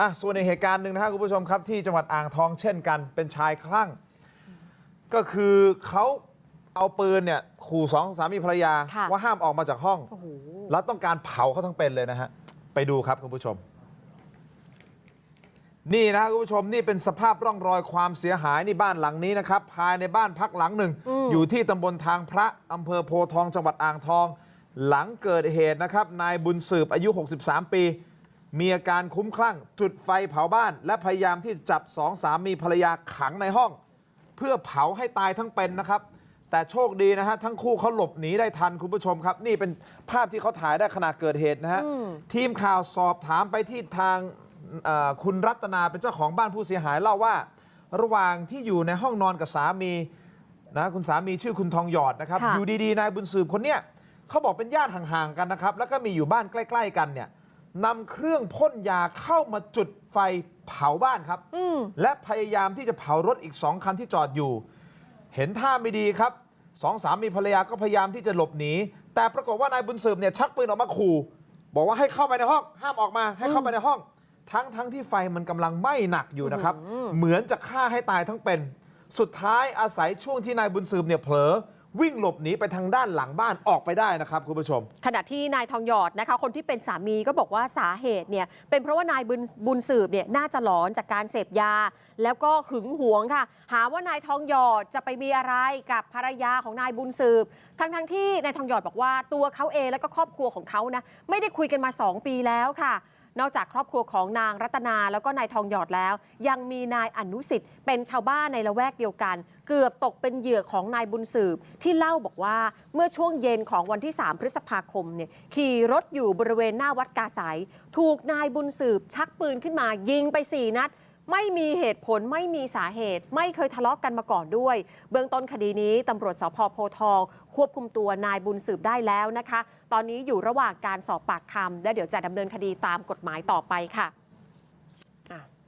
อะส่วนในเหตุการณ์หนึ่งนะครับคุณผู้ชมครับที่จังหวัดอ่างทองเช่นกัน เป็นชายคลั่ง ก็คือเขาเอาปืนเนี่ยขู่สองสามีภรรยา ค่ะ ว่าห้ามออกมาจากห้อง โอ้โห แล้วต้องการเผาเขาทั้งเป็นเลยนะฮะ ไปดูครับคุณผู้ชม นี่นะคุณผู้ชมนี่เป็นสภาพร่องรอยความเสียหายนี่บ้านหลังนี้นะครับ ภายในบ้านพักหลังหนึ่ง อืม อยู่ที่ตำบลทางพระอำเภอโพธิ์ทองจังหวัดอ่างทอง หลังเกิดเหตุนะครับ นายบุญสืบอายุ 63 ปี มีอาการคุ้มคลั่ง จุดไฟเผาบ้าน และพยายามที่จะจับสองสามีภรรยาขังในห้อง เพื่อเผาให้ตายทั้งเป็นนะครับ แต่โชคดีนะฮะ ทั้งคู่เขาหลบหนีได้ทันคุณผู้ชมครับ นี่เป็นภาพที่เขาถ่ายได้ขณะเกิดเหตุนะฮะอืมทีมข่าวสอบถามไปที่ทางเอ่อคุณรัตนาเป็นเจ้าของบ้านผู้เสียหายเล่าว่า ระหว่างที่อยู่ในห้องนอนกับสามีนะคุณสามีชื่อคุณทองหยอดนะครับค่ะอยู่ดีๆนายบุญสืบคนเนี้ยเขาบอกเป็นญาติห่างๆกันนะครับ แล้วก็มีอยู่บ้านใกล้ ๆ กันเนี่ย นำเครื่องพ่นยาเข้ามาจุดไฟเผาบ้านครับ อืมและพยายามที่จะเผารถอีกสองคันที่จอดอยู่ เห็นท่าไม่ดีครับสองสามีภรรยาก็พยายามที่จะหลบหนี แต่ปรากฏว่านายบุญสืบเนี่ยชักปืนออกมาขู่บอกว่าให้เข้าไปในห้อง ห้ามออกมาให้เข้าไปในห้อง ทั้งทั้งที่ไฟมันกำลังไหม้หนักอยู่นะครับ เหมือนจะฆ่าให้ตายทั้งเป็น สุดท้ายอาศัยช่วงที่นายบุญสืบเนี่ยเผลอ วิ่งหลบหนีไปทางด้านหลังบ้านออกไปได้นะครับคุณผู้ชม ขณะที่นายทองหยอดนะคะ คนที่เป็นสามีก็บอกว่าสาเหตุเนี่ยเป็นเพราะว่านายบุญบุญสืบเนี่ยน่าจะหลอนจากการเสพยา แล้วก็หึงหวงค่ะ หาว่านายทองหยอดจะไปมีอะไรกับภรรยาของนายบุญสืบ ทั้งทั้งๆที่นายทองหยอดบอกว่าตัวเขาเองแล้วก็ครอบครัวของเขานะไม่ได้คุยกันมา 2 ปีแล้วค่ะ นอกจากครอบครัวของนางรัตนาแล้วก็นายทองหยอดแล้ว ยังมีนายอนุสิทธิ์เป็นชาวบ้านในละแวกเดียวกัน เกือบตกเป็นเหยื่อของนายบุญสืบ ที่เล่าบอกว่าเมื่อช่วงเย็นของวันที่ 3 พฤษภาคมเนี่ยขี่รถอยู่บริเวณหน้าวัดกาสายถูกนายบุญสืบชักปืนขึ้นมายิงไป4นัด ไม่มีเหตุผลไม่มีสาเหตุ ไม่เคยทะเลาะกกันมาก่อนด้วย เบื้องต้นคดีนี้ตำรวจสพโพทอง ควบคุมตัวนายบุญสืบได้แล้วนะคะ ตอนนี้อยู่ระหว่างการสอบปากคำและเดี๋ยวจะดำเนินคดีตามกฎหมายต่อไปค่ะ